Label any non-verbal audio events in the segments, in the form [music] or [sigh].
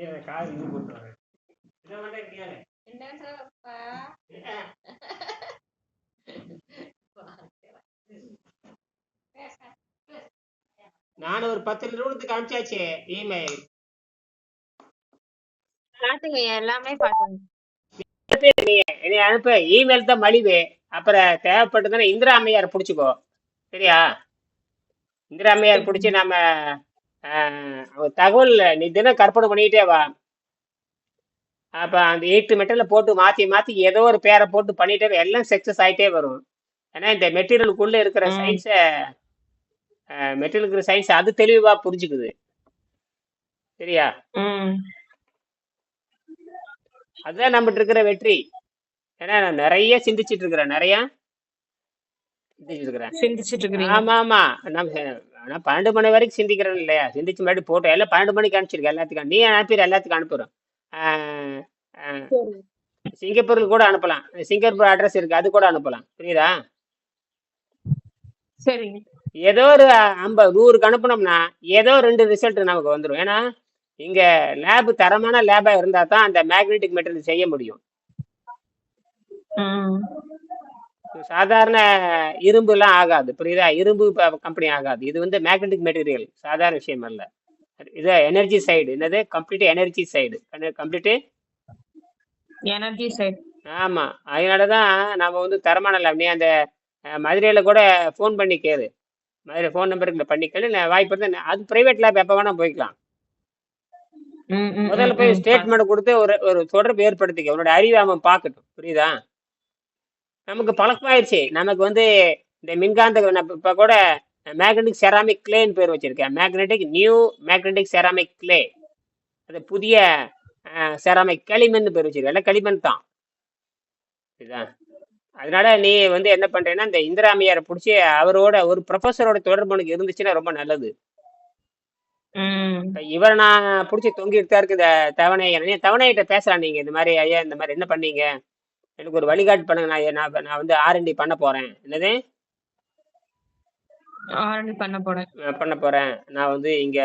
இது இதை மட்டும் கேளு என்னப்பா நான் ஒரு பத்து நிறுவனத்துக்கு அனுப்பிச்சாச்சு இமெயில் பாத்துங்க எல்லாமே பாத்துங்க நீ அனுப்ப. இமெயில் தான் மலிவு. அப்புறம் தேவைப்பட்டதுன்னா இந்திரா அம்மையார் பிடிச்சிக்கோ. சரியா? இந்திரா அம்மையார் பிடிச்சி அவ தகவல் நீ தினம் கற்பனை பண்ணிக்கிட்டே வா. அப்ப அந்த எயிட்டு மெட்டரில் போட்டு மாத்தி மாத்தி ஏதோ ஒரு பேரை போட்டு பண்ணிட்டே. எல்லாம் சக்சஸ் ஆயிட்டே வரும். ஏன்னா இந்த மெட்டீரியலுக்குள்ள இருக்கிற. சயின்ஸை மெட்டீரியல் இருக்கிற சயின்ஸ் அது தெளிவா புரிஞ்சுக்குது. சரியா? அதுதான் நம்மகிட்ட இருக்கிற வெற்றி. ஏன்னா நான் நிறைய சிந்திச்சிட்டு இருக்கிறேன். நிறைய சிந்திச்சிட்டு இருக்கிறேன். சிந்திச்சிட்டு இருக்கிறீங்க. ஆமா ஆமா நம்ம நான் பன்னெண்டு மணி வரைக்கும் சிந்திக்கிறேன் இல்லையா? சிந்திச்சு முன்னாடி போட்டோம் எல்லாம் பன்னெண்டு மணிக்கு அனுப்பிச்சிருக்கேன் எல்லாத்துக்கும். நீ அனுப்பிடு எல்லாத்துக்கும் அனுப்புறோம் சரி. சிங்கப்பூருக்கு கூட அனுப்பலாம். சிங்கப்பூர் அட்ரஸ் இருக்கு அது கூட அனுப்பலாம். புரியுதா? சரிங்க ஏதோ ஒரு ஐம்பது நூறுக்கு அனுப்புனோம்னா ஏதோ ரெண்டு ரிசல்ட் நமக்கு வந்துடும் ஏன்னா இங்க லேப் தரமான லேபா இருந்தா தான் அந்த மேக்னெட்டிக் மெட்டீரியல் செய்ய முடியும். சாதாரண இரும்பு எல்லாம் ஆகாது. புரியுதா? இரும்பு கம்பெனி ஆகாது. இது வந்து மேக்னெட்டிக் மெட்டீரியல் சாதாரண விஷயம் அல்ல. இது எனர்ஜி சைடு என்னது? Complete energy side complete energy side ஆமா. அதனால தான் நாம வந்து தரமான லேப் நீ அந்த மதுரையில கூட ஃபோன் பண்ணி கேளு. மதுரை ஃபோன் நம்பருக்கு பண்ணி கேளு. வாய்ப்பு இருந்தா அது பிரைவேட் லேப் எப்போ வேணா போய்க்கலாம். முதல்ல போய் ஸ்டேட்மெண்ட் கொடுத்து ஒரு ஒரு தொடர்பு ஏற்படுத்திக்க. உன்னோட அறிவை அவன் பார்க்கட்டும். புரியுதா? நமக்கு பழக்கமாயிருச்சு. நமக்கு வந்து இந்த மின்காந்த இப்ப கூட மேக்னெட்டிக் செராமிக் கிளேன்னு பேர் வச்சிருக்கேன். Magnetic new magnetic ceramic clay அது புதிய செராமிக் களிமண் பேர் வச்சிருக்கேன். களிமண் தான். இதுதான் அதனால நீ வந்து என்ன பண்றேன்னா இந்த இந்திராமையாரை பிடிச்சி அவரோட ஒரு ப்ரொஃபஸரோட தொடர்பு உனக்கு இருந்துச்சுன்னா ரொம்ப நல்லது. இவரை நான் பிடிச்சி தொங்கிட்டு தான் இருக்கு இந்த தவணையை நீ தவணையிட்ட பேசலாம் நீங்க. இந்த மாதிரி ஐயா இந்த மாதிரி என்ன பண்ணீங்க? எனக்கு ஒரு வழிகாட்டு பண்ணுங்க. நான் நான் நான் வந்து ஆர்என்டி பண்ண போறேன். என்னது? ஆரண்டி பண்ண போறேன். பண்ண போறேன். நான் வந்து இங்க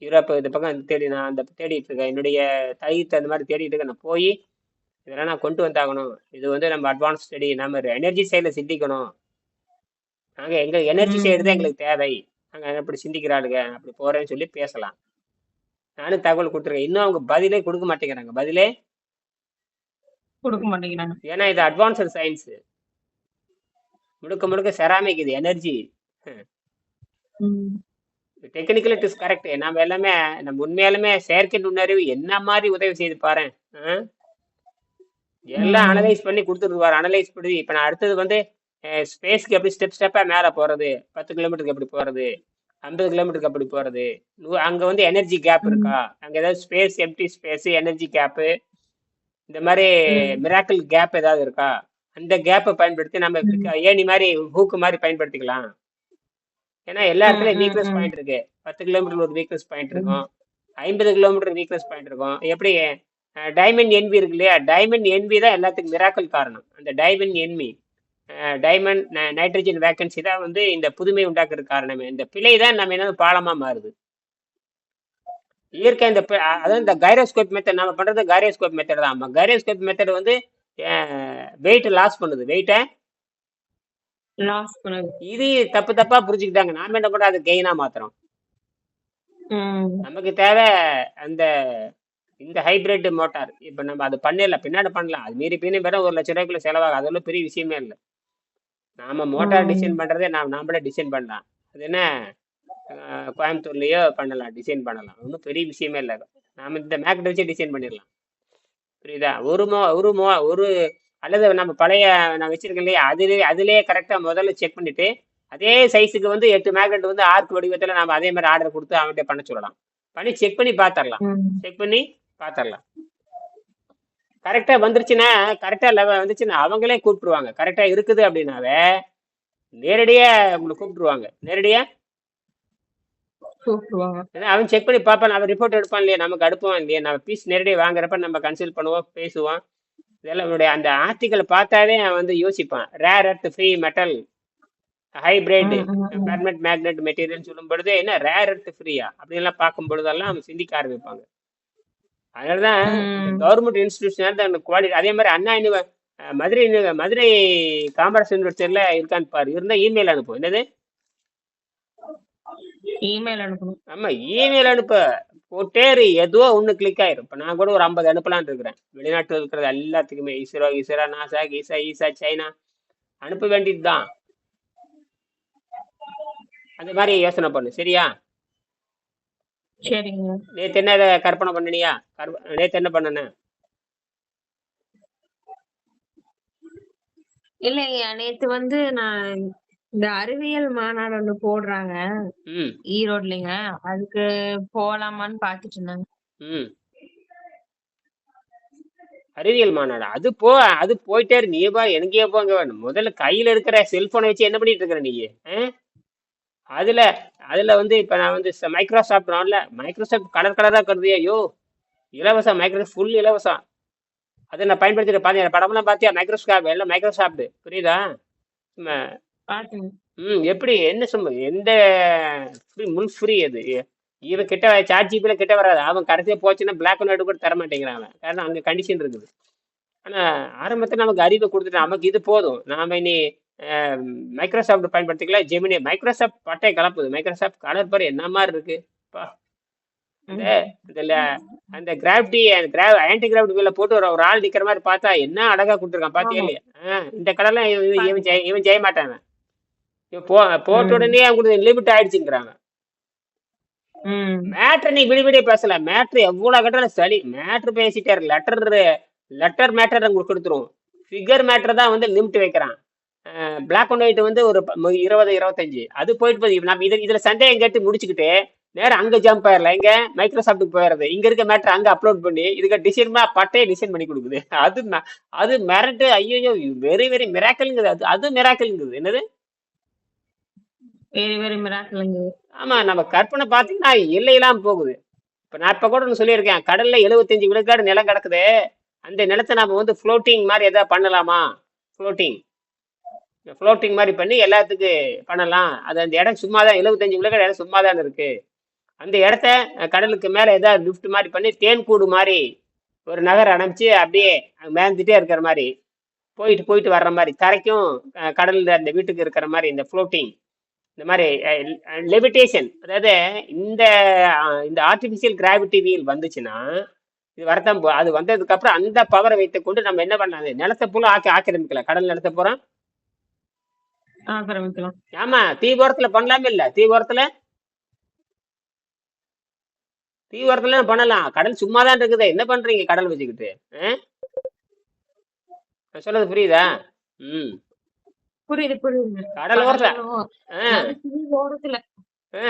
யூரோப் இந்த பக்கம் தேடி நான் அந்த தேடிட்டு இருக்கேன். என்னுடைய தைத்து அந்த மாதிரி தேடிட்டு இருக்கேன். நான் போய் இதெல்லாம் நான் கொண்டு வந்தாகணும். இது வந்து நம்ம அட்வான்ஸ் ஸ்டடி நம்ம எனர்ஜி சைடில் சிந்திக்கணும். நாங்கள் எங்க எனர்ஜி சைடு தான். எங்களுக்கு தேவை. நாங்கள் அப்படி சிந்திக்கிறாளுங்க. அப்படி போறேன்னு சொல்லி பேசலாம். நானும் தகவல் கொடுத்துருக்கேன். இன்னும் அவங்க பதிலே கொடுக்க மாட்டேங்கிறாங்க. பதிலே கொடுக்க மாட்டேங்கிறாங்க. ஏன்னா இது அட்வான்ஸ்டு சயின்ஸ் முழுக்க முழுக்க செராமிக் இது energy technical it is correct நம்ம எல்லாமே நம்ம உண்மையாலுமே செயற்கை நுண்ணறிவு என்ன மாதிரி உதவி செய்து பாரு எல்லாம். அனலைஸ் பண்ணி கொடுத்துருவாரு அனலைஸ் பண்ணி. இப்போ நான் அடுத்தது வந்து ஸ்பேஸ்க்கு எப்படி ஸ்டெப் ஸ்டெப்பாக மேலே போகிறது பத்து கிலோமீட்டருக்கு எப்படி போகிறது ஐம்பது கிலோமீட்டருக்கு அப்படி போகிறது அங்கே வந்து எனர்ஜி கேப். இருக்கா? அங்கே ஏதாவது space empty space energy gap இந்த மாதிரி. மிராக்கிள் கேப் ஏதாவது இருக்கா? அந்த கேப்பை பயன்படுத்தி நம்ம. ஏணி மாதிரி ஹூக்கு மாதிரி பயன்படுத்திக்கலாம். ஏன்னா எல்லா இடத்துலயும் வீக்னஸ். பாயிண்ட் இருக்கு. பத்து கிலோமீட்டர் ஒரு வீக்னஸ் பாயிண்ட். இருக்கும். ஐம்பது கிலோமீட்டர் வீக்னஸ் பாயிண்ட் இருக்கும். எப்படி டைமண்ட் என்வி இருக்கு இல்லையா? டைமண்ட் என்வி தான் எல்லாத்துக்கும் மிராக்கல் காரணம். அந்த diamond NV diamond nitrogen vacancy தான் வந்து இந்த புதுமை உண்டாக்குறது காரணமே. இந்த பிழை தான் நம்ம என்ன பாலமா மாறுது. இயற்கை இந்த அதாவது இந்த கைரோஸ்கோப் மெத்தட் நம்ம பண்றது கைரோஸ்கோப் மெத்தட் தான். ஆமா கைரோஸ்கோப் மெத்தட் வந்து வெயிட் லாஸ் பண்ணுது. வெயிட்டை லாஸ் பண்ணது. இது தப்பு தப்பா புரிஞ்சுக்கிட்டாங்க. நாம என்ன பண்றோம்? அதை கெயினா மாத்துறோம். ம். நமக்கு தேவை அந்த இந்த ஹைபிரிட் மோட்டார் இப்போ நம்ம அது பண்ணிடலாம் பின்னாடி பண்ணலாம். அது மீறி பின்னி பேர ஒரு லட்ச ரூபாய்க்குள்ள செலவாகும் அதெல்லாம் பெரிய விஷயமே இல்லை. நாம மோட்டார். டிசைன் பண்றதே நாம் நாமளே டிசைன் பண்ணலாம். அது என்ன? கோயம்புத்தூர்லயோ பண்ணலாம் டிசைன் பண்ணலாம். ஒன்றும் பெரிய விஷயமே இல்லை. நாம இந்த மேக்ட் வச்சு டிசைன் பண்ணிடலாம். புரியுதா? ஒரு மோ ஒரு மோ ஒரு அல்லது நம்ம பழைய நான் வச்சிருக்கேன் இல்லையா? அதுலேயே அதுலேயே கரெக்டாக முதல்ல செக் பண்ணிட்டு அதே சைஸுக்கு வந்து எட்டு மேக்னெட் வந்து ஆர்க் வடிவத்தில் நம்ம அதே மாதிரி ஆர்டர் கொடுத்து அவன்கிட்ட பண்ண சொல்லலாம். பண்ணி செக் பண்ணி பார்த்துடலாம் செக் பண்ணி பார்த்துடலாம் கரெக்டாக வந்துருச்சுன்னா கரெக்டாக லெவல் வந்துச்சுன்னா அவங்களே கூப்பிட்டுருவாங்க. கரெக்டாக இருக்குது அப்படின்னாவே நேரடியாக உங்களை கூப்பிட்டுருவாங்க. நேரடியாக அவன் செக் பண்ணி பார்ப்பான். அவன் ரிப்போர்ட் எடுப்பான் இல்லையா? நமக்கு அடுப்பான் இல்லையா? நம்ம பீஸ் நேரடியாக வாங்குறப்ப நம்ம கன்சல்ட் பண்ணுவோம் பேசுவோம். இதெல்லாம் அவனுடைய அந்த ஆர்டிக்கலை பார்த்தாவே அவன் வந்து யோசிப்பான். Rare earth free metal hybrid. Permanent magnet material சொல்லும் பொழுது என்ன ரேர் எர்த் ஃப்ரீயா அப்படின்லாம் பார்க்கும் பொழுதெல்லாம் அவன் சிந்திக்க ஆரம்பிப்பாங்க. அதனாலதான். கவர்மெண்ட் இன்ஸ்டிடியூஷன் அந்த குவாலிட்டி அதே மாதிரி அண்ணா அஹ் மதுரை மதுரை காமராஜ் யூனிவர்சிட்டியில இருக்கான்னு பாரு. இருந்தா இமெயில் அனுப்பு. என்னது? இமெயில் அனுப்பணும். ஆமா இமெயில் அனுப்பு. போட்டே இரு. ஏதோ ஒண்ணு கிளிக் ஆயிரும். இப்ப நான் கூட ஒரு ஐம்பது அனுப்பலாம்னு இருக்கிறேன். வெளிநாட்டுல இருக்கிறது எல்லாத்துக்குமே. ISRO ISRO NASA ESA ESA China. அனுப்ப வேண்டியதுதான். அந்த மாதிரி யோசனை பண்ணு. சரியா? சரிங்க. நேத்து என்ன கற்பனை பண்ணினியா? நேத்து என்ன பண்ணன? இல்லைங்க. நேத்து வந்து நான் இந்த அறிவியல் மாநாடு ஒண்ணு போடுறாங்க. ம். ஈரோட்லங்க. அதுக்கு போலாமான்னு பாத்துட்டு இருந்தாங்க. ம். அறிவியல் மாநாடு? அது போ அது போயிட்டே இரு. நீ பா எனக்கே போங்க வேணும் முதல்ல கையில இருக்கிற செல்போனை வச்சு என்ன பண்ணிட்டு இருக்கிற நீ ஆ? அதுல அதுல வந்து இப்ப நான் வந்து மைக்ரோசாஃப்ட் நான்ல மைக்ரோசாஃப்ட் கலர் கலரா கருது ஐயோ இலவசம். மைக்ரோசாஃப்ட் ஃபுல் இலவசம். அதை நான் பயன்படுத்திட்டு பார்த்தேன் படம்லாம் பார்த்தியா மைக்ரோசாஃப்ட் எல்லாம் மைக்ரோசாஃப்ட் புரியுதா? ம் எப்படி? என்ன சும்மா எந்த முல் ஃப்ரீ அது? இவன் கிட்ட சாட் ஜிபில கிட்ட வராது. அவன் கடைசியா போச்சுன்னா பிளாக் அண்ட் ஒயிட் கூட தர மாட்டேங்கிறான் அவன். காரணம் அங்க கண்டிஷன் இருக்குது. ஆனா ஆரம்பத்துல நமக்கு அறிவை கொடுத்துட்டு நமக்கு இது போதும். நாம இனி மைக்ரோசாஃப்ட் பயன்படுத்திக்கலாம் ஜெமினி மைக்ரோசாஃப்ட் பட்டை கலப்புது. மைக்ரோசாஃப்ட் கலர் பாரு என்ன மாதிரி இருக்கு? பா. அந்த இதுல அந்த கிராவிட்டி கிராவ் ஆன்டி கிராவிட்டி வீல போட்டு ஒரு ஒரு ஆள் நிக்கிற மாதிரி பார்த்தா என்ன அழகா கொடுத்துருக்கான் பாத்தியா ஆமா. இல்லையா? ஆ, இந்த கலர்லாம் இவன் இவன் ஜெய இவன் ஜெய மாட்டான் போட்ட உடனே அவங்களுக்கு லிமிட் ஆயிடுச்சுங்கிறாங்க. மேட்ரு நீ விடி விடிய பேசல மேட்ரு எவ்வளவு கட்டாலும் சரி மேட்ரு பேசிட்டாரு லெட்டர் லெட்டர் மேட்டர் உங்களுக்கு கொடுத்துரும் ஃபிகர் மேட்டர் தான் வந்து லிமிட் வைக்கிறான். பிளாக் அண்ட் ஒயிட் வந்து ஒரு இருபது இருபத்தஞ்சு. அது போயிட்டு போகுது. நம்ம இது இதுல சந்தேகம் கேட்டு முடிச்சுக்கிட்டு நேரம் அங்க ஜம்ப் ஆயிரல இங்க மைக்ரோசாஃப்ட்டுக்கு போயிடுறது. இங்க இருக்க மேட்டர் அங்க அப்லோட் பண்ணி இதுக்கு டிசைன் பட்டையை டிசைன் பண்ணி கொடுக்குது. அது அது மிரட்டு ஐயோ வெரி வெரி மிராக்கல்ங்குது அது அது மிராக்கல்ங்குது என்னது? வெரி வெரி மிராக்கிளுங்க ஆமா நம்ம கற்பனை பார்த்தீங்கன்னா எல்லையெல்லாம் போகுது. இப்ப நான் இப்ப கூட ஒன்று சொல்லியிருக்கேன். கடல்ல 75 விழுக்காடு நிலம் கிடக்குது. அந்த நிலத்தை நாம வந்து ஃப்ளோட்டிங் மாதிரி எதாவது பண்ணலாமா? ஃப்ளோட்டிங் ஃப்ளோட்டிங் மாதிரி பண்ணி எல்லாத்துக்கு பண்ணலாம். அது அந்த இடம் சும்மா தான் 75 விழுக்காடு இடம் சும்மா தான் இருக்கு. அந்த இடத்த கடலுக்கு மேல ஏதாவது லிஃப்ட் மாதிரி பண்ணி தேன் கூடு மாதிரி ஒரு நகர் அனுப்பிச்சு அப்படியே மேந்துட்டே இருக்கிற மாதிரி போயிட்டு போயிட்டு வர்ற மாதிரி தரைக்கும் கடலில் கடல்ல அந்த வீட்டுக்கு இருக்கிற மாதிரி இந்த ஃப்ளோட்டிங் இந்த மாதிரி லெவிடேஷன் அதாவது இந்த இந்த ஆர்டிஃபிஷியல் கிராவிட்டி வீல் வந்துச்சுன்னா இது வரத்தான் போ- அது வந்ததுக்கு அப்புறம் அந்த பவரை வைத்துக் கொண்டு நம்ம என்ன பண்ணலாம்? அது நிலத்தை போல ஆக்கி ஆக்கிரமிக்கலாம். கடல் நிலத்தை போறோம் ஆக்கிரமிக்கலாம். ஆமா தீபோரத்துல பண்ணலாமே இல்ல. தீபோரத்துல தீபோரத்துல பண்ணலாம்? கடல் சும்மா தான் இருக்குது. என்ன பண்றீங்க? கடல் வச்சுக்கிட்டு சொல்றது புரியுதா? ம். புரியுது புரியுது. கடல் ஆ,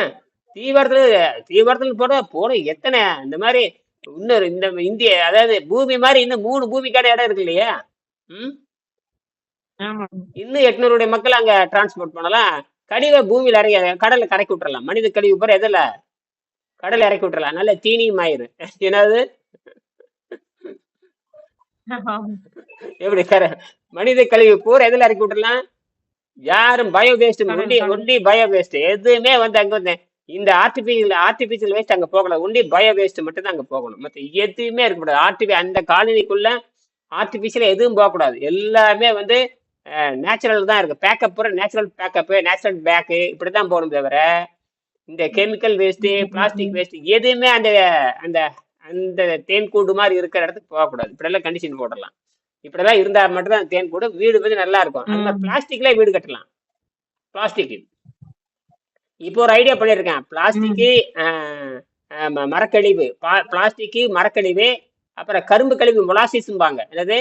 தீவிரத்துல தீவிரத்துல போட போட எத்தனை இந்த மாதிரி இன்னொரு இந்த இந்திய அதாவது பூமி மாதிரி இன்னும் மூணு பூமிக்கான இடம் இருக்கு இல்லையா? ம்? இன்னும் எட்நூறுடைய மக்கள் அங்க டிரான்ஸ்போர்ட் பண்ணலாம். கழிவை பூமியில இறங்கி கடல்ல கரைக்கி விட்டுறலாம். மனித கழிவு போற எதுல? கடல்ல இறக்கி விட்டுறலாம். நல்ல தீனியும் ஆயிரு என்னது? எப்படி கர மனித கழிவு பூரா எதுல இறக்கி விட்டுறலாம்? யாரும் பயோ வேஸ்ட் ஒண்டி. ஒண்டி பயோ வேஸ்ட் எதுவுமே வந்து அங்க வந்து இந்த ஆர்டிபிஷியல் ஆர்டிபிஷியல் வேஸ்ட் அங்க போகலாம் ஒண்டி பயோ வேஸ்ட் மட்டும் தான் அங்க போகணும். மத்த எதுவுமே இருக்கக்கூடாது ஆர்டிபி அந்த காலனிக்குள்ள ஆர்டிபிஷியல் எதுவும் போகக்கூடாது எல்லாமே வந்து நேச்சுரல் தான் இருக்கு. Backup natural backup natural back இப்படிதான் போகணும் தவிர இந்த கெமிக்கல் வேஸ்ட் பிளாஸ்டிக் வேஸ்ட் எதுவுமே அந்த அந்த அந்த தேன் கூடு மாதிரி இருக்கிற இடத்துக்கு போகக்கூடாது. இப்படியெல்லாம் கண்டிஷன் போடலாம். இப்படிலாம் இருந்தா மட்டும் தான் தேன் கூடு வீடு வந்து நல்லா இருக்கும். அந்த. பிளாஸ்டிக்ல வீடு கட்டலாம். பிளாஸ்டிக் இப்போ ஒரு ஐடியா பண்ணியிருக்கேன். பிளாஸ்டிக்கு மரக்கழிவு. பிளாஸ்டிக்கு மரக்கழிவு அப்புறம் கரும்பு கழிவு மொலாசிஸ்ம்பாங்க என்னது?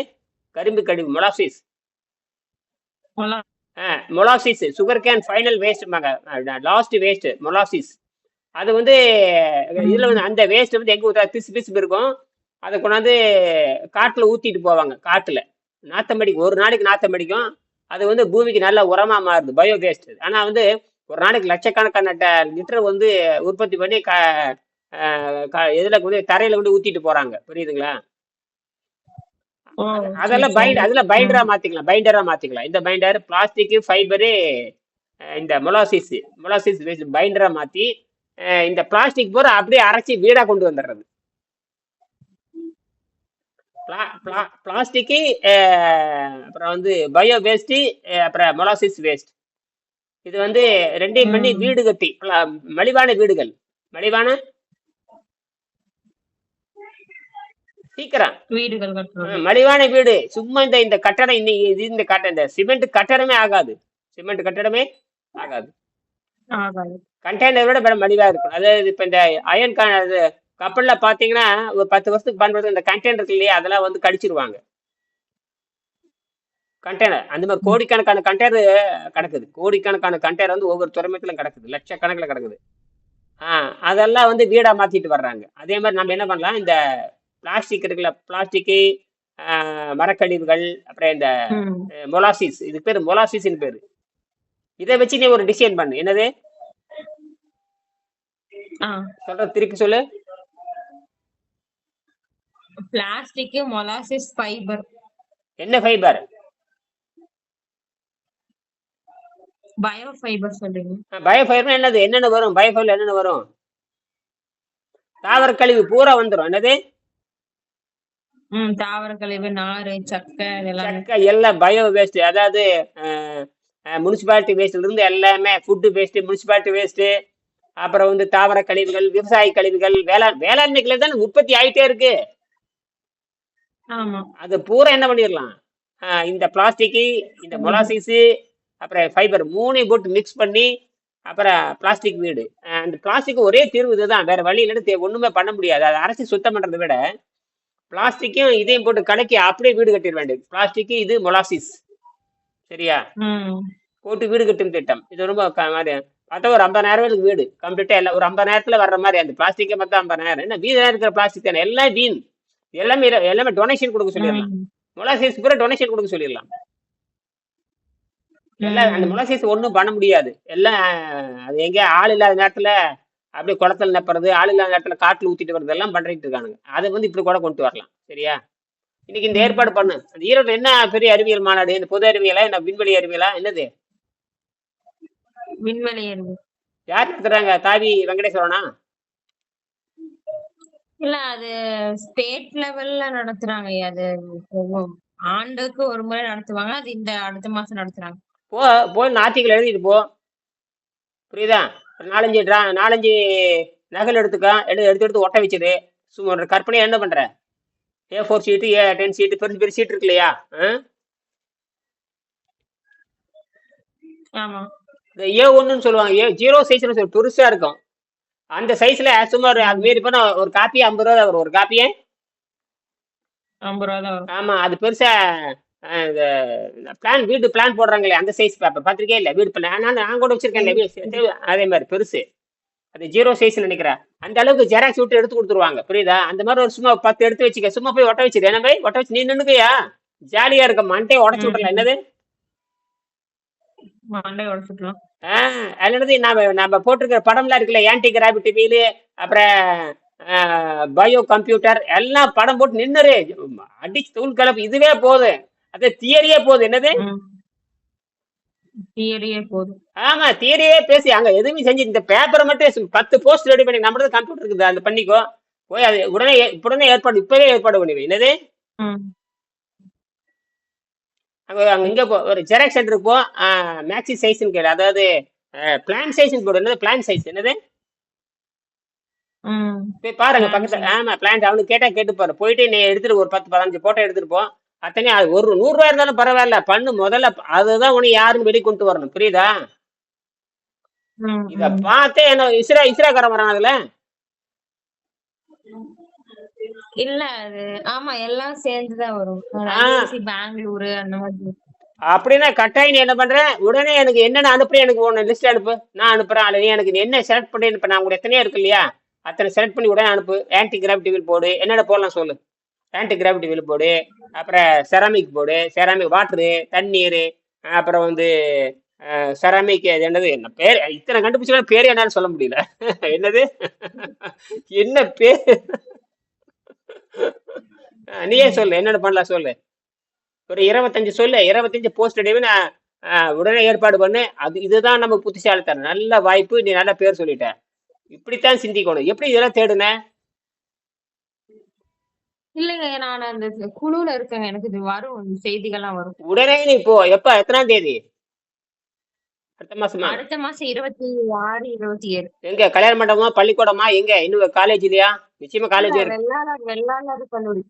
கரும்பு கழிவு molasses molasses sugar cane final வேஸ்ட்பாங்க last waste molasses அது வந்து இதுல வந்து அந்த வேஸ்ட் வந்து எங்க ஊத்தா பிசு பிசு இருக்கும். அதை கொண்டாந்து காட்டுல ஊத்திட்டு போவாங்க காட்டுல. நாத்தம் அடிக்கும் ஒரு நாளைக்கு நாத்தம் அடிக்கும் அது வந்து பூமிக்கு நல்ல உரமா மாறுது பயோ வேஸ்ட் ஆனா வந்து ஒரு நாளைக்கு லட்சக்கணக்கான லிட்டர் வந்து உற்பத்தி பண்ணி க கொண்டு போய் தரையில கொண்டு ஊத்திட்டு போறாங்க. புரியுதுங்களா? அதெல்லாம் பைண்ட். அதுல பைண்டரா மாத்திக்கலாம் பைண்டரா மாத்திக்கலாம். இந்த பைண்டர் பிளாஸ்டிக் ஃபைபரு இந்த மொலாசிஸ் மொலாசிஸ் வேஸ்ட் பைண்டரா மாத்தி அஹ் இந்த பிளாஸ்டிக் பூரா அப்படியே அரைச்சி வீடா கொண்டு வந்துடுறது. பிளாஸ்டிக்கு அப்புறம் வந்து பயோ வேஸ்ட்டு அப்புறம் மொலாசிஸ் வேஸ்ட் இது வந்து ரெண்டையும் பண்ணி. வீடு கட்டி மலிவான வீடுகள். மலிவான? சீக்கிரம். வீடுகள் மலிவான வீடு. சும்மா இந்த இந்த கட்டடம் இன்னி இது இந்த கட்ட இந்த சிமெண்ட் கட்டடமே ஆகாது. சிமெண்ட் கட்டடமே ஆகாது. கண்டெய்னர் விட விட மலிவா இருக்கும். அதாவது இப்ப இந்த அயன் கப்பல்ல பாத்தீங்கன்னா ஒரு பத்து வருஷத்துக்கு பயன்படுத்த இந்த கண்டெய்னர் இருக்கு இல்லையா அதெல்லாம் வந்து கடிச்சிருவாங்க. கண்டெய்னர் அந்த மாதிரி கோடிக்கணக்கான கண்டெய்னர் கிடக்குது. கோடிக்கணக்கான கண்டெய்னர் வந்து ஒவ்வொரு துறைமுகத்திலும் கிடக்குது. லட்சக்கணக்கில் கிடக்குது. ஆ அதெல்லாம் வந்து வீடா மாத்திட்டு வர்றாங்க. அதே மாதிரி நம்ம என்ன பண்ணலாம் இந்த பிளாஸ்டிக் இருக்குல்ல பிளாஸ்டிக்கு மரக்கழிவுகள் அப்புறம் இந்த. மொலாசிஸ் இது பேர் மொலாசிஸ்னு பேரு. இதை வச்சு நீ ஒரு டிசைன் பண்ணு. என்னது? சொல்ற திருப்பி சொல்லு. Plastic molasses fibre. என்ன ஃபைபர்? பயோ ஃபைபர் சொல்றீங்க பயோஃபைபர் என்னது? என்னென்ன வரும்? பயோஃபைபர் என்னென்ன வரும்? தாவர கழிவு பூரா வந்துடும் என்னது? ம் தாவர கழிவு நாறு சக்கை இதெல்லாம். சக்கை எல்லாம் பயோ வேஸ்ட் அதாவது முனிசிபாலிட்டி வேஸ்ட்ல இருந்து எல்லாமே ஃபுட்டு வேஸ்ட் முனிசிபாலிட்டி வேஸ்ட் அப்புறம் வந்து தாவர கழிவுகள் விவசாய கழிவுகள் வேளாண் வேளாண்மைக்குள்ள தான் உற்பத்தி ஆயிட்டே இருக்கு. ஆமா. அது பூரா என்ன பண்ணிடலாம்? இந்த பிளாஸ்டிக்கு இந்த மொலாசிஸ் அப்புறம் ஃபைபர் மூணையும் போட்டு மிக்ஸ் பண்ணி அப்புறம் பிளாஸ்டிக் வீடு. அந்த பிளாஸ்டிக் ஒரே தீர்வு இதுதான். வேற வழி இல்லைன்னு ஒண்ணுமே பண்ண முடியாது. அதை அரைச்சி சுத்தம் பண்றதை விட பிளாஸ்டிக்கும் இதையும் போட்டு கலக்கி அப்படியே வீடு கட்டிட வேண்டியது. பிளாஸ்டிக் இது மொலாசிஸ் சரியா? போட்டு வீடு கட்டும் திட்டம். இது ரொம்ப மாதிரி பார்த்தா ஒரு ஐம்பதாயிரம் ரூபாய்க்கு வீடு. கம்ப்ளீட்டா எல்லாம் ஒரு ஐம்பதாயிரத்துல வர்ற மாதிரி அந்த பிளாஸ்டிக்கை பார்த்தா ஐம்பதாயிரம். என்ன வீணா இருக்கிற பிளாஸ்டிக் தானே? எல்லாம் வீண். எல்லாமே எல்லாமே டொனேஷன் கொடுக்க சொல்லிடலாம். மொலாசிஸ் பூரா டொனேஷன் கொடுக்க சொல்லிடலாம். எல்லாம் அந்த முளசீஸ் ஒன்றும் பண்ண முடியாது. எல்லாம் அது எங்க ஆள் இல்லாத நேரத்துல அப்படியே குளத்துல நப்புறது ஆள் இல்லாத நேரத்துல காட்டுல ஊத்திட்டு வர்றது எல்லாம் பண்ணிட்டு இருக்கானுங்க. அதை வந்து இப்படி கூட கொண்டு வரலாம். சரியா? இன்னைக்கு இந்த ஏற்பாடு பண்ணு. அந்த ஈரோடு என்ன பெரிய அறிவியல் மாநாடு? இந்த பொது அறிவியலா? என்ன விண்வெளி அறிவியலா? என்னது? விண்வெளி அறிவு யார் நடத்துறாங்க? தாவி வெங்கடேஸ்வரனா? இல்ல அது ஸ்டேட் லெவல்ல நடத்துறாங்க. அது ஆண்டுக்கு ஒரு முறை நடத்துவாங்க. அது இந்த அடுத்த மாசம் நடத்துறாங்க. போ போய் நாத்திகள் எழுதிட்டு போ. புரியுதா? ஒரு நாலஞ்சு ட்ரா நாலஞ்சு நகல் எடுத்துக்க எடு எடுத்து எடுத்து ஒட்ட வச்சிரு. சும்மா ஒரு கற்பனையா என்ன பண்ற? A four seat A ten சீட்டு பெருசு பெரிய சீட் இருக்கு இல்லையா? ஆமா. இந்த ஏ ஒன்றுன்னு சொல்லுவாங்க. ஏ ஜீரோ சைஸ்னு சொல்லி பெருசா இருக்கும். அந்த சைஸ்ல சும்மா ஒரு அது மீறி போனா ஒரு காப்பி ஐம்பது ரூபா வரும். ஒரு காப்பியே ஐம்பது ரூபா தான் வரும். ஆமா அது பெருசா அஹ், இந்த பிளான் வீடு பிளான் போடுறாங்களே அந்த சைஸ் பேப்பர் பார்த்திருக்கே இல்ல? வீடு பிளான் நான் நான் கூட வச்சிருக்கேன் அதே மாதிரி பெருசு. அது ஜீரோ சைஸ் நினைக்கிறேன். அந்த அளவுக்கு ஜெராக்ஸ் விட்டு எடுத்து கொடுத்துருவாங்க. புரியுதா? அந்த மாதிரி ஒரு சும்மா பத்து எடுத்து வச்சுக்க. சும்மா போய் ஒட்ட வச்சிரு. என்ன போய் ஒட்ட வச்சு நீ நின்னுக்கையா? ஜாலியா இருக்க மண்டையை உடச்சு விடலாம் என்னது? மண்டை உடச்சுக்கலாம் ஆஹ் அல்லது நாம நம்ம போட்டிருக்கிற படம்லாம் இருக்குல்ல ஆன்டி கிராவிட்டி வீலு அப்புறம் பயோ கம்ப்யூட்டர் எல்லாம் படம் போட்டு நின்னுரு. அடிச்சு தூள் கலப்பு இதுவே போதும் அது தியரியே போதும் என்னது? தியரியே போதும் ஆமா தியரியே பேசி அங்க எதுவுமே செஞ்சு இந்த பேப்பரை மட்டும் பத்து போஸ்ட் ரெடி பண்ணி நம்மளது கம்ப்யூட்டர் இருக்குது அந்த பண்ணிக்கோ. போய் அது உடனே உடனே ஏற்பாடு இப்பவே ஏற்பாடு பண்ணுவேன் என்னது. அங்க இங்க போ ஒரு ஜெராக்ஸ் சென்டருக்கு போ. மேக்ஸி சைஸ்னு கேளு. அதாவது பிளான் சைஸ்னு போடு. என்னது? பிளான் சைஸ் என்னது. போய் பாருங்க பக்கத்துல. ஆமா பிளான் அவனுக்கு கேட்டா கேட்டு பாரு. போயிட்டு நீ எடுத்துட்டு ஒரு பத்து பதினஞ்சு போட்டோ எடுத்துட்டு போ. அத்தனை அது ஒரு நூறு ரூபாய் இருந்தாலும் பரவாயில்ல. பண்ணு முதல்ல. அதுதான் உனக்கு யாருன்னு வெளி கொண்டு வரணும். புரியுதா? இத. பார்த்தே என்ன இஸ்ரா இஸ்ராக்காரன் வரான் அதுல? இல்ல அது ஆமா எல்லாம் சேர்ந்துதான் வரும். பெங்களூரு அந்த மாதிரி. அப்படின்னா கட்டாயம் நீ என்ன பண்ற? உடனே எனக்கு என்னென்ன அனுப்புறேன் எனக்கு ஒன்று லிஸ்ட் அனுப்பு. நான் அனுப்புறேன் அதுல நீ எனக்கு என்ன செலக்ட் பண்ணி அனுப்பு நான் கூட எத்தனையோ இருக்கு இல்லையா? அத்தனை செலக்ட் பண்ணி உடனே அனுப்பு. ஆன்டி கிராவிட்டி வீல் போடு. என்னென்ன போடலாம் சொல்லு? ஆன்டி கிராவிட்டி வீல் போடு. அப்புறம் செராமிக் போடு. செராமிக் வாட்டரு தண்ணீர். அப்புறம் வந்து செராமிக் அது என்னது? என்ன பேர்? இத்தனை கண்டுபிடிச்சா பேர் என்னால சொல்ல முடியல. என்னது? என்ன பேர்? நீயே சொல்லு? என்னென்ன பண்ணலாம் சொல்லு? ஒரு இருபத்தஞ்சு சொல்லு. இருபத்தஞ்சு போஸ்ட் அடிவு நான் உடனே ஏற்பாடு பண்ணு. அது இதுதான் நமக்கு புத்திசாலித்தனம் நல்ல வாய்ப்பு நீ நல்ல பேர் சொல்லிட்ட. இப்படித்தான் சிந்திக்கணும். எப்படி இதெல்லாம் தேடுன? இல்லைங்க நான் அந்த குழுல இருக்கேங்க. எனக்கு இது வரும். செய்திகள்லாம் வரும். உடனே நீ போ. எப்ப எத்தனாம் தேதி? அடுத்த மாசமா? அடுத்த மாசம் இருபத்தி ஆறு இருபத்தி ஏழு. எங்க கல்யாண மண்டபமா பள்ளிக்கூடமா? எங்க? இன்னும் காலேஜ் இல்லையா நிச்சயமா காலேஜ் இல்ல, இருக்கு. வெள்ளாளர் வெள்ளாளர் கல்லூரி.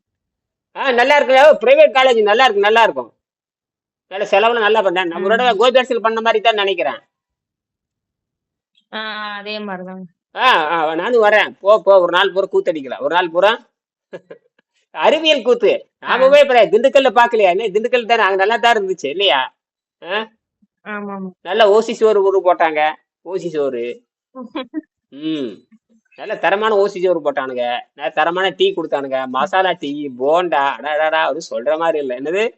ஆ நல்லா இருக்கு. பிரைவேட் காலேஜ் நல்லா இருக்கு நல்லா இருக்கும். நல்ல செலவுல நல்லா பண்ணேன் நம்ம ஒரு தடவை கோபியரசில் பண்ண மாதிரி தான் நினைக்கிறேன். ஆஹ் அதே மாதிரிதாங்க ஆ ஆ, நானும் வரேன் போ போ ஒரு நாள் பூரா கூத்தடிக்கலாம் ஒரு நாள் பூரா [laughs] அறிவியல் கூத்து. நாம போய் இப்ப திண்டுக்கல்ல பாக்கலையா? என்ன திண்டுக்கல் தானே? அங்க நல்லா தான் இருந்துச்சு இல்லையா? ஆமா நல்ல ஓசி சோறு ஊரு போட்டாங்க. ஓசி சோறு. ம். நல்ல தரமான ஓசி சோறு போட்டானுங்க. நல்ல தரமான டீ கொடுத்தானுங்க. மசாலா டீ போண்டா அடாடா அது சொல்ற மாதிரி இல்லை. என்னது?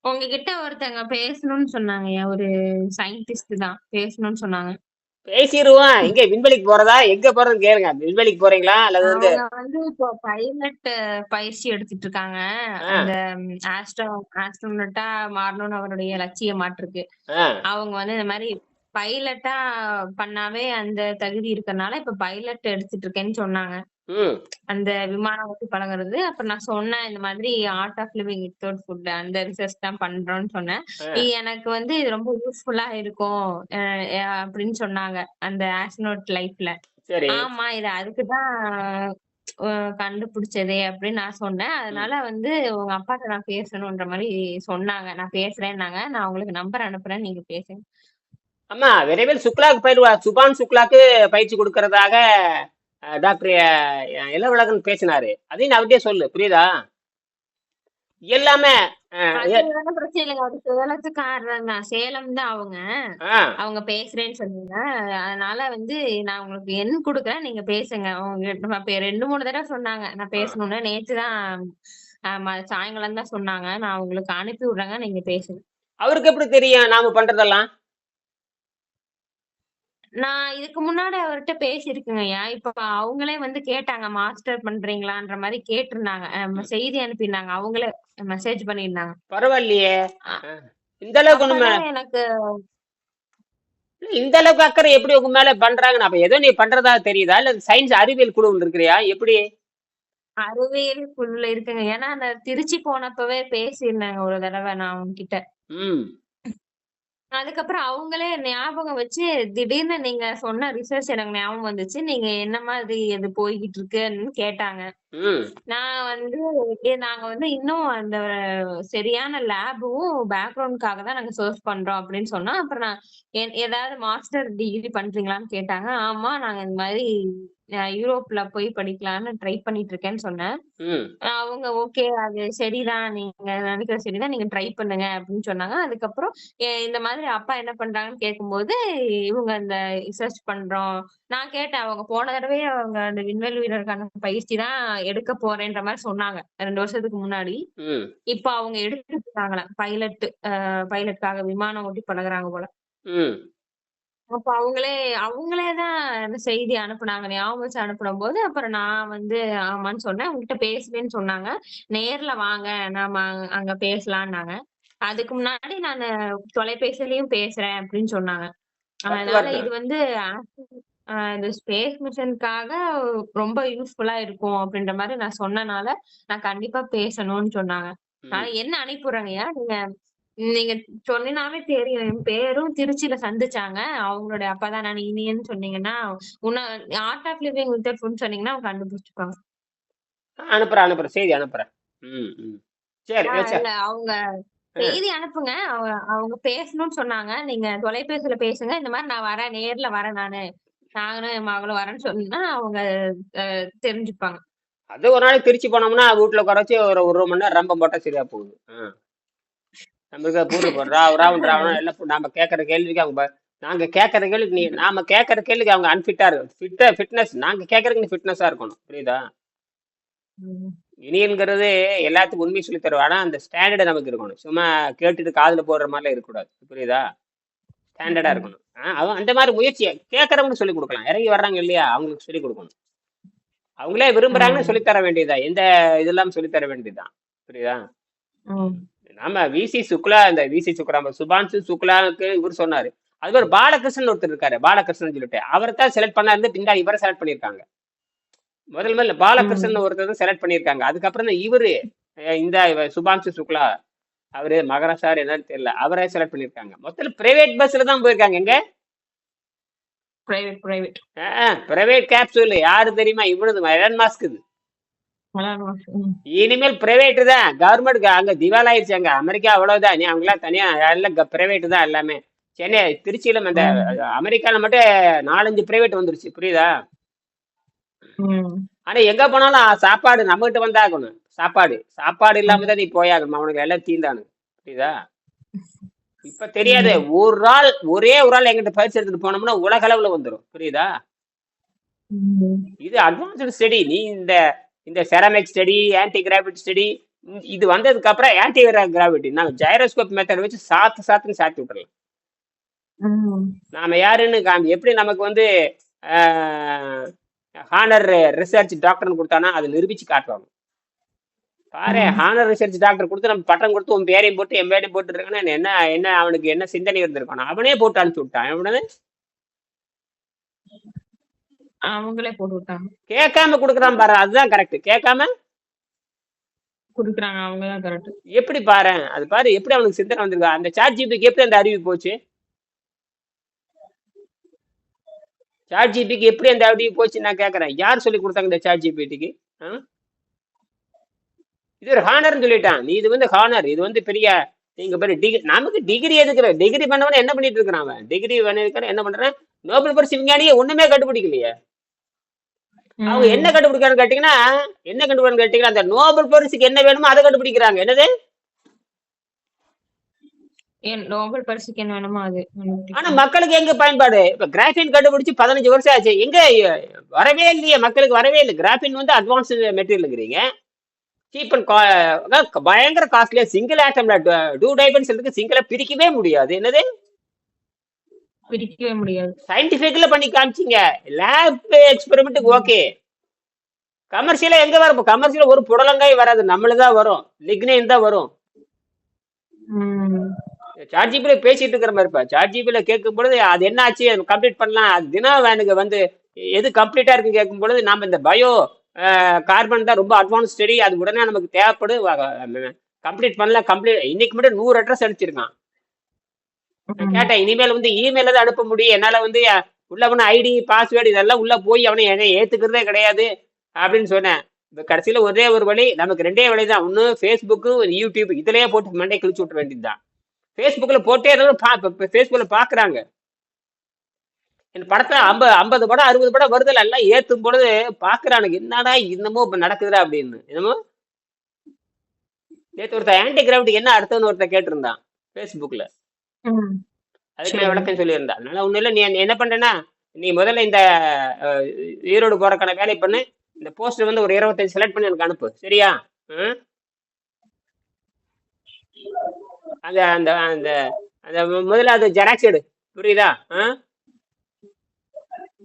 உங்ககிட்ட ஒருத்தங்க பேசணும்னு சொன்னாங்க. ஒரு சயின்டிஸ்ட் தான். பேசணும்னு சொன்னாங்க. பேசிடுவோம் எங்க விண்வெளிக்கு போறதா? எங்க போறது கேளுங்க. விண்வெளிக்கு போறீங்களா? அல்லது வந்து வந்து இப்போ பைலட் பயிற்சி எடுத்துட்டு இருக்காங்க. அந்த ஆஸ்ட்ரோ ஆஸ்ட்ரோனட்டா மாறணும்னு அவருடைய லட்சியமாட்டு இருக்கு ஆ, அவங்க வந்து இந்த மாதிரி பைலட்டா பண்ணாவே அந்த தகுதி இருக்கறனால இப்ப பைலட் எடுத்துட்டு இருக்கேன்னு சொன்னாங்க. ம். அந்த விமானம் ஓட்டி பழகுறது. அப்ப நான் சொன்னேன் இந்த மாதிரி art of living without food அந்த ரிசர்ச் தான் பண்றோம்னு சொன்னேன். எனக்கு வந்து இது ரொம்ப யூஸ்ஃபுல்லா இருக்கும். அப்படின்னு சொன்னாங்க அந்த ஆஸ்ட்ரோனட் லைஃப்ல ஆமா இது அதுக்குதான் கண்டுபிடிச்சதே அப்படின்னு நான் சொன்னேன். அதனால வந்து உங்க அப்பாட்ட நான் பேசணும்ன்ற மாதிரி சொன்னாங்க. நான் பேசுறேன்னாங்க. நான் உங்களுக்கு நம்பர் அனுப்புறேன். நீங்க பேசுங்க. ஆமா விரைவில் சுக்லாக்கு பயிர் சுபான் சுக்லாக்கு பயிற்சி கொடுக்கறதாக டாக்டர் இளவழகன் பேசினாரு. அதையும் நான் அவர்கிட்டயே சொல்லு புரியுதா? எல்லாமே தான் சேலம் தான் அவங்க. அவங்க பேசுறேன்னு சொன்னீங்க. அதனால வந்து நான் உங்களுக்கு எண் கொடுக்குறேன். நீங்க பேசுங்க. அவங்க ரெண்டு மூணு தடவை சொன்னாங்க. நான் பேசணும்னு. நேத்து தான் சாயங்காலம் தான் சொன்னாங்க. நான் உங்களுக்கு அனுப்பி விடுறேங்க. நீங்க பேசுங்க. அவருக்கு எப்படி தெரியும்? நாம பண்றதெல்லாம்? நான் இதுக்கு முன்னாடி அவர்கிட்ட பேசியிருக்கேங்கய்யா. இப்ப அவங்களே வந்து கேட்டாங்க மாஸ்டர் பண்றீங்களான்ற மாதிரி கேட்டிருந்தாங்க. செய்தி அனுப்பியிருந்தாங்க. அவங்களே மெசேஜ் பண்ணியிருந்தாங்க. பரவாயில்லையே. இந்த அளவுக்கு அப்பதான் எனக்கு இந்த அளவுக்கு அக்கறை எப்படி உங்க மேல பண்றாங்கன்னு அப்ப ஏதோ நீ பண்றதா தெரியுதா? இல்ல சயின்ஸ் அறிவியல் குழு இருக்கிறியா எப்படி? அறிவியல் குழுல இருக்குங்க. ஏன்னா அந்த திருச்சி போனப்பவே பேசியிருந்தாங்க ஒரு தடவை நான் அவங்க கிட்ட ம். அதுக்கப்புறம் அவங்களே ஞாபகம் வச்சு திடீர்னு நீங்க சொன்ன ரிசர்ச் எனக்கு ஞாபகம் வந்துச்சு. நீங்க என்ன மாதிரி அது போய்கிட்டு இருக்குன்னு கேட்டாங்க. நான் வந்து நாங்க வந்து இன்னும் அந்த சரியான லேபும் பேக்ரவுண்ட்காக தான் நாங்க சர்ச் பண்றோம் அப்படின்னு சொன்னா அப்புறம் நான் ஏதாவது மாஸ்டர் டிகிரி பண்றீங்களான்னு கேட்டாங்க. ஆமா நாங்க இந்த மாதிரி யூரோப்ல போய் படிக்கலாம்னு ட்ரை பண்ணிட்டு இருக்கேன்னு சொன்னேன் அவங்க ஓகே அது சரிதான் நீங்க நினைக்கிற சரிதான் நீங்க ட்ரை பண்ணுங்க அப்படின்னு சொன்னாங்க. அதுக்கப்புறம் இந்த மாதிரி அப்பா என்ன பண்றாங்கன்னு கேட்கும்போது இவங்க அந்த ரிசர்ச் பண்றோம். நான் கேட்டேன் அவங்க போன தடவை அவங்க அந்த விண்வெளி வீரருக்கான பயிற்சி தான் எடுக்க போறேன்ற மாதிரி சொன்னாங்க. ரெண்டு வருஷத்துக்கு முன்னாடி. இப்ப அவங்க எடுத்துட்டு இருக்காங்களா பைலட் பைலட்காக விமானம் ஓட்டி பழகுறாங்க போல. அப்ப அவங்களே அவங்களே தான் செய்தி அனுப்புனாங்க. ஞாபகம் வச்சு அனுப்புன போது அப்புறம் நான் வந்து ஆமான்னு சொன்னேன். உங்ககிட்ட பேசுறேன்னு சொன்னாங்க. நேர்ல வாங்க நாம அங்க- பேசலாம்னாங்க அதுக்கு முன்னாடி நான் தொலைபேசியிலயும் பேசுறேன் அப்படின்னு சொன்னாங்க. அதனால. இது வந்து ஆஹ் இந்த ஸ்பேஸ் மிஷனுக்காக ரொம்ப யூஸ்ஃபுல்லா இருக்கும் அப்படின்ற மாதிரி நான் சொன்னனால நான் கண்டிப்பா பேசணும்னு சொன்னாங்க. நான் ம். என்ன அனுப்பிடுறேங்கய்யா நீங்க நீங்க சொன்னீங்கனாவே தெரியும். என் பேரும் திருச்சியில சந்திச்சாங்க. அவங்களுடைய அப்பதான் நான் இனியன்னு சொன்னீங்கன்னா உன்ன art of living with food சொன்னீங்கன்னா அவங்க கண்டுபிடிச்சுப்பாங்க. அனுப்புறேன் அனுப்புறேன். செய்தி அனுப்புறேன். ம் ம். சரி ஆஹ் வச்சா. இல்ல அவங்க செய்தி அனுப்புங்க. அவங்க அவங்க பேசணும்னு சொன்னாங்க. நீங்க தொலைபேசியில பேசுங்க. இந்த மாதிரி நான் வரேன் நேர்ல வரேன் நானு. நானும் என் மகளும் வரேன்னு சொன்னா அவங்க தெரிஞ்சுப்பாங்க. அது ஒரு நாளைக்கு திருச்சி போனோம்னா வீட்டுல குறைச்சி ஒரு ஒரு மணி நேரம் ரம்பம் போட்டா சரியா போகுது. நம்மளுக்கு போடுறா ராவன் ராவணன் [laughs] எல்லாம் நாம கேட்கற கேள்விக்கு அவங்க நாங்க கேட்கற கேள்விக்கு நீ நாம கேட்கற கேள்விக்கு அவங்க அன்ஃபிட்டா இருக்கு ஃபிட்டா ஃபிட்னஸ் நாங்க கேட்கறதுக்கு நீ ஃபிட்னஸா இருக்கணும் புரியுதா. இனியன்கிறது எல்லாத்துக்கும் உண்மை சொல்லி தருவா ஆனா அந்த ஸ்டாண்டர்டு நமக்கு இருக்கணும். சும்மா கேட்டுட்டு காதுல போடுற மாதிரிலாம் இருக்கக்கூடாது புரியுதா? ஸ்டாண்டர்டா இருக்கணும். அவன் அந்த மாதிரி முயற்சியை கேட்கறவங்களுக்கு சொல்லி கொடுக்கலாம். இறங்கி வர்றாங்க இல்லையா? அவங்களுக்கு சொல்லி கொடுக்கணும். அவங்களே விரும்புறாங்கன்னு ம். சொல்லி தர வேண்டியதா? எந்த இதெல்லாம் சொல்லி தர வேண்டியதுதான். புரியுதா? ம். நாம விசி சுக்லா இந்த விசி சுக்லா சுபான்சு சுக்லாவுக்கு இவர் சொன்னாரு. அது ஒரு பாலகிருஷ்ணன் ஒருத்தர் இருக்காரு பாலகிருஷ்ணன் சொல்லிட்டு. அவரை தான் செலக்ட் பண்ணா இருந்து பின்னாடி இவரை செலக்ட் பண்ணியிருக்காங்க. முதல் முதல்ல பாலகிருஷ்ணன் ஒருத்தர் செலக்ட் பண்ணியிருக்காங்க. அதுக்கப்புறம் தான் இவரு இந்த சுபாம்சு சுக்லா அவரு மகாராஷ்டிரா என்னன்னு தெரியல. அவரே செலக்ட் பண்ணியிருக்காங்க மொத்தம் பிரைவேட் பஸ்ல தான் போயிருக்காங்க. எங்க? பிரைவேட் பிரைவேட் பிரைவேட் கேப்சூல் யாரு தெரியுமா? இவனது எலன் மாஸ்க் இது இனிமேல் பிரைவேட் தான். கவர்மெண்ட் அங்க திவால் ஆயிடுச்சு அங்க. அமெரிக்கா அவ்வளவுதான். நீ அவங்களாம் தனியா எல்லாம் பிரைவேட் தான் எல்லாமே. சென்னை திருச்சியில அந்த அமெரிக்கால மட்டும் நாலஞ்சு பிரைவேட் வந்துருச்சு. புரியுதா? ஆனா எங்க போனாலும் சாப்பாடு நம்ம கிட்ட வந்தாகணும் சாப்பாடு. சாப்பாடு இல்லாம தான் நீ போயாகணும்? அவனுக்கு எல்லாம் தீந்தானு. புரியுதா? இப்ப தெரியாது. ஒரு ஆள் ஒரே ஒரு ஆள் எங்கிட்ட பயிற்சி எடுத்துட்டு போனோம்னா உலக அளவுல வந்துரும். புரியுதா? இது அட்வான்ஸ்டு ஸ்டடி நீ இந்த இந்த ceramic study anti gravity study இது வந்ததுக்கு அப்புறம் ஆன்டி கிராவிட்டி நாங்க ஜைரோஸ்கோப் மெத்தட் வச்சு சாத்து சாத்துன்னு சாத்தி விட்டுறலாம். நாம யாருன்னு காமி எப்படி நமக்கு வந்து ஹானர் ரிசர்ச் டாக்டர்னு கொடுத்தானா அதை நிரூபிச்சு காட்டுவாங்க. பாரு ஹானர் ரிசர்ச் டாக்டர் கொடுத்து நம்ம பட்டம் கொடுத்து உன் பேரையும் போட்டு என் பேரையும் போட்டு இருக்கானா என்ன என்ன அவனுக்கு என்ன சிந்தனை இருந்திருக்கானோ அவனே போட்டு அனுப்பிச்சு விட்டான். அவங்களே போட்டு விட்டாங்க. கேட்காம கொடுக்குறான் பாரு அதுதான் கரெக்ட் கேட்காம? குடுக்குறாங்க அவங்கதான் கரெக்ட் எப்படி பாரு? அது பாரு எப்படி அவனுக்கு சிந்தனை வந்திருக்கா. அந்த சாட் ஜிபிக்கு எப்படி அந்த அறிவு போச்சு? சாட் ஜிபிக்கு எப்படி அந்த அறிவு போச்சு நான் கேட்கறேன். யார் சொல்லி கொடுத்தாங்க இந்த சாட் ஜிபிடிக்கு இது ஒரு ஹானர்னு சொல்லிட்டான். நீ இது வந்து ஹானர் இது வந்து பெரிய நீங்க பாரு டிகிரி நமக்கு டிகிரி எதுக்குற டிகிரி பண்ணவன என்ன பண்ணிட்டு இருக்கிறான் அவன்? டிகிரி பண்ணிருக்கிற என்ன பண்றான்? நோபல் பரிசு விஞ்ஞானியே ஒண்ணுமே கண்டுபிடிக்கலையே. அவங்க என்ன கண்டுபிடிக்கிறான்னு கேட்டீங்கன்னா என்ன கண்டுபிடிக்கணும் கேட்டீங்கன்னா அந்த நோபல் பரிசுக்கு என்ன வேணுமோ அதை கண்டுபிடிக்கிறாங்க. என்னது? நோபல் பரிசுக்கு என்ன வேணுமோ அது ஆனா மக்களுக்கு எங்க பயன்பாடு? இப்ப கிராஃபின் கண்டுபிடிச்சு பதினஞ்சு வருஷம் ஆச்சு. எங்க வரவே இல்லையே. மக்களுக்கு வரவே இல்லை. கிராஃபின் வந்து அட்வான்ஸ் மெட்டீரியலுங்கிறீங்க சீப் அண்ட் பயங்கர காஸ்ட்லியா சிங்கிள் ஆட்டம்ல டூ டைபன்ஸ் இருக்கு சிங்கிளா பிரிக்கவே முடியாது. என்னது? பிரிக்கவே முடியாது. சயின்டிபிக்ல பண்ணி காமிச்சிங்க. லேப் எக்ஸ்பெரிமெண்ட்டுக்கு ஓகே கமர்ஷியலா எங்க வரும்? கமர்ஷியல ஒரு புடலங்காய் வராது. நம்மளுதான் வரும். லிக்னைன் தான் வரும். சாட் ஜிபில பேசிட்டு இருக்கிற மாதிரி இருப்பா சாட் ஜிபில கேட்கும் பொழுது அது என்ன ஆச்சு கம்ப்ளீட் பண்ணலாம். அது தினம் எனக்கு வந்து எது கம்ப்ளீட்டா இருக்கு கேட்கும் பொழுது நாம இந்த பயோ கார்பன் தான் ரொம்ப அட்வான்ஸ் ஸ்டடி அது உடனே நமக்கு தேவைப்படும் கம்ப்ளீட் பண்ணல கம்ப்ளீட் இன்னைக்கு மட்டும் நூறு அட்ரஸ் அடிச்சிருக்கான் கேட்டேன் இனிமேல் வந்து இமெயில தான் அனுப்ப முடியும் என்னால வந்து உள்ள அவன ஐடி பாஸ்வேர்டு இதெல்லாம் உள்ள போய் அவனை என்னை ஏத்துக்கிறதே கிடையாது அப்படின்னு சொன்னேன். இப்ப கடைசியில ஒரே ஒரு வழி நமக்கு ரெண்டே வழி தான். ஒன்னு ஃபேஸ்புக்கு யூடியூப் இதுலயே போட்டு மண்டை கிழிச்சு விட்ட வேண்டியதுதான். ஃபேஸ்புக்ல போட்டே இருந்தாலும் ஃபேஸ்புக்ல பாக்குறாங்க. என் படத்தை ஐம்பது ஐம்பது படம் அறுபது படம் வருதுல எல்லாம் ஏத்தும் பொழுது பாக்குறானுங்க என்னடா இன்னமும் இப்ப நடக்குதுடா அப்படின்னு. என்னமோ? நேற்று ஒருத்தர் ஆன்டி கிராவிட்டி என்ன அடுத்தவன்னு ஒருத்தர் கேட்டிருந்தான் ஃபேஸ்புக்ல அதுக்கு நான் விளக்கம் சொல்லியிருந்தேன். அதனால ஒண்ணும் இல்லை நீ என்ன பண்றேன்னா நீ முதல்ல இந்த ஈரோடு போறக்கான வேலை பண்ணு. இந்த போஸ்டர் வந்து ஒரு இருபத்தஞ்சு செலக்ட் பண்ணி எனக்கு அனுப்பு. சரியா? அந்த அந்த அந்த அந்த முதல்ல அது ஜெராக்ஸ் எடு. புரியுதா?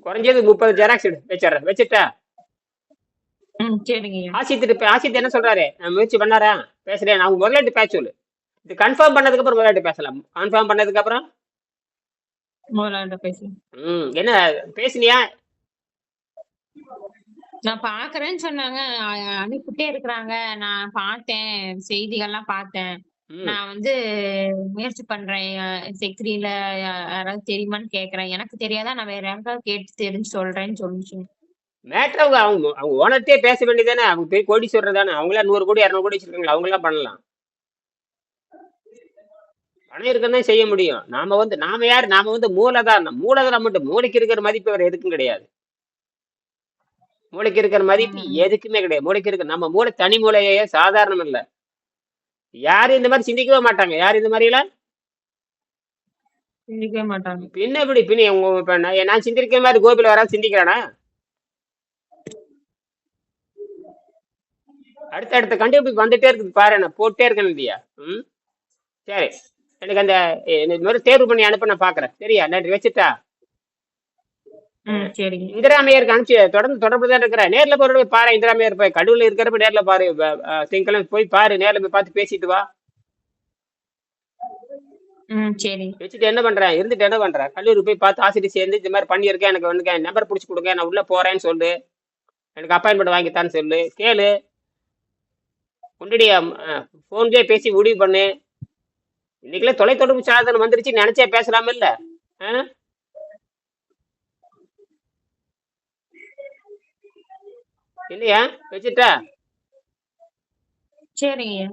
குறைஞ்சது முப்பது ஜெராக்ஸ் எடு. வச்சிடறேன். வச்சுட்டா? ஆசித்து ஆசித் என்ன சொல்றாரு? முயற்சி பண்ணாரா பேசுறேன். அவங்க முதலாட்டு பேச சொல்லு. இது கன்ஃபார்ம் பண்ணதுக்கு அப்புறம் முதலாட்டு பேசலாம் கன்ஃபார்ம் பண்ணதுக்கு அப்புறம் ம் என்ன பேசுனியா? நான் பாக்குறேன்னு சொன்னாங்க. அனுப்பிட்டே இருக்கிறாங்க. நான் பார்த்தேன். செய்திகள்லாம் பார்த்தேன். நான் வந்து முயற்சி பண்றேன். செக்ரியில யாராவது தெரியுமான்னு கேக்குறேன். எனக்கு தெரியாதா? நான் வேற யாருக்காவது கேட்டு தெரிஞ்சு சொல்றேன்னு சொல்லிச்சு. மேட்ரு அவங்க அவங்க அவங்க ஓனர்ட்டே பேச வேண்டியதானே அவங்க போய் கோடி சொல்றதானே? அவங்களா நூறு கோடி இரநூறு கோடி வச்சிருக்காங்களா அவங்களாம் பண்ணலாம். பணம் இருக்கதான் செய்ய முடியும். நாம வந்து நாம யார்? நாம வந்து மூலதாரணம் மூலதனம் மட்டும். மூளைக்கு இருக்கிற மதிப்பு வேற எதுக்கும் கிடையாது. மூளைக்கு இருக்கிற மதிப்பு எதுக்குமே கிடையாது. மூளைக்கு இருக்க நம்ம மூளை தனி மூளையே சாதாரணம் இல்ல. யாரும் இந்த மாதிரி சிந்திக்கவே மாட்டாங்க. யார் இந்த மாதிரி எல்லாம்? சிந்திக்கவே மாட்டாங்க. பின்ன எப்படி? பின்ன நான் சிந்திக்கிற மாதிரி கோபில வராது சிந்திக்கிறானா? அடுத்த அடுத்த கண்டுபிடிப்பு வந்துட்டே இருக்குது பாரு நான் போட்டே இருக்கேன் இல்லையா? ம்? சரி. எனக்கு அந்த இந்த மாதிரி தேர்வு பண்ணி அனுப்ப நான் பாக்குறேன். சரியா? நன்றி. வச்சுட்டா? இந்திராமையருக்கு அனுப்பிச்சு தொடர்ந்து தொடர்பு தான் இருக்கிறேன் நேர்ல போய் பாரு இந்திராமையர் போய். கடவுள் இருக்கிறப்ப நேர்ல பாரு திங்கக்கிழமை போய் பாரு நேர்ல போய் பார்த்து பேசிட்டு வா. வச்சுட்டு என்ன பண்றேன் இருந்துட்டு என்ன பண்றேன் கல்லூரி போய் பார்த்து ஆசிரியர் சேர்ந்து இந்த மாதிரி பண்ணியிருக்கேன் எனக்கு வந்து நம்பர் பிடிச்சி கொடுங்க நான் உள்ள போறேன்னு சொல்லு. எனக்கு அப்பாயின்மெண்ட் வாங்கித்தான்னு சொல்லு. கேளு. உன்னுடைய ஃபோன்லேயே பேசி முடிவு பண்ணு. இன்னைக்குள்ள தொலைத்தொடர்பு சாதனம் வந்துருச்சு நினைச்சே பேசலாம இல்ல இல்லையா? வச்சுட்டா? சரிங்க.